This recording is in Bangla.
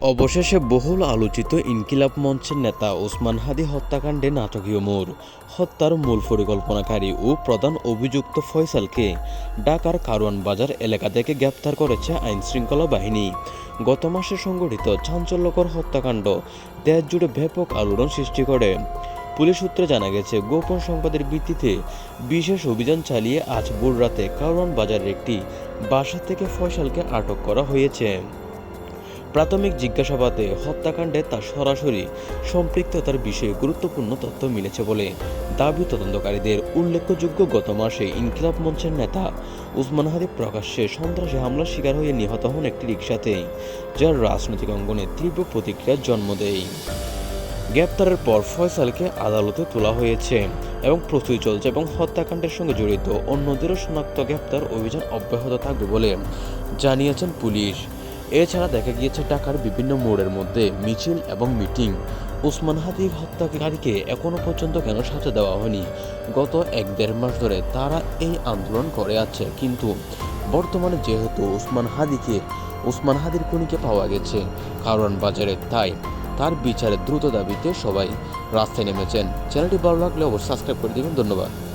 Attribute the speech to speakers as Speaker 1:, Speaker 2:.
Speaker 1: অবশেষে বহুল আলোচিত ইনকিলাব মঞ্চের নেতা ওসমান হাদি হত্যাকাণ্ডে নাটকীয় মোড়। হত্যার মূল পরিকল্পনাকারী ও প্রধান অভিযুক্ত ফয়সালকে ঢাকার কারওয়ান বাজার এলাকা থেকে গ্রেপ্তার করেছে আইনশৃঙ্খলা বাহিনী। গত মাসে সংঘটিত চাঞ্চল্যকর হত্যাকাণ্ড দেশ জুড়ে ব্যাপক আলোড়ন সৃষ্টি করে। পুলিশ সূত্রে জানা গেছে, গোপন সংবাদের ভিত্তিতে বিশেষ অভিযান চালিয়ে আজ ভোর রাতে কারওয়ান বাজারের একটি বাসা থেকে ফয়সালকে আটক করা হয়েছে। প্রাথমিক জিজ্ঞাসাবাদে হত্যাকাণ্ডে তার সরাসরি সম্পৃক্ততার বিষয়ে গুরুত্বপূর্ণ তথ্য মিলেছে বলে দাবি তদন্তকারীদের উল্লেখযোগ্য গত মাসে ইনকিলাব মঞ্চের নেতা উসমান হাদি প্রকাশ্যে সন্ত্রাসী হামলার শিকার হয়ে নিহত হন একটি রিকশাতে, যার রাজনৈতিক অঙ্গনে তীব্র প্রতিক্রিয়ার জন্ম দেয়। গ্রেপ্তারের পর ফয়সালকে আদালতে তোলা হয়েছে এবং প্রস্তুতি চলছে এবং হত্যাকাণ্ডের সঙ্গে জড়িত অন্যদেরও শনাক্ত গ্রেপ্তার অভিযান অব্যাহত থাকবে বলে জানিয়েছেন পুলিশ। এছাড়া দেখা গিয়েছে ঢাকার বিভিন্ন মোড়ের মধ্যে মিছিল এবং মিটিং। উসমান হাদির হত্যাকারীকে এখনও পর্যন্ত কেন সাজা দেওয়া হয়নি? গত এক দেড় মাস ধরে তারা এই আন্দোলন করে আছে, কিন্তু বর্তমানে যেহেতু উসমান হাদিকে উসমান হাদির খুনিকে পাওয়া গেছে কারণ বাজারে, তাই তার বিচারের দ্রুত দাবিতে সবাই রাস্তায় নেমেছেন। চ্যানেলটি ভালো লাগলে অবশ্যই সাবস্ক্রাইব করে দেবেন। ধন্যবাদ।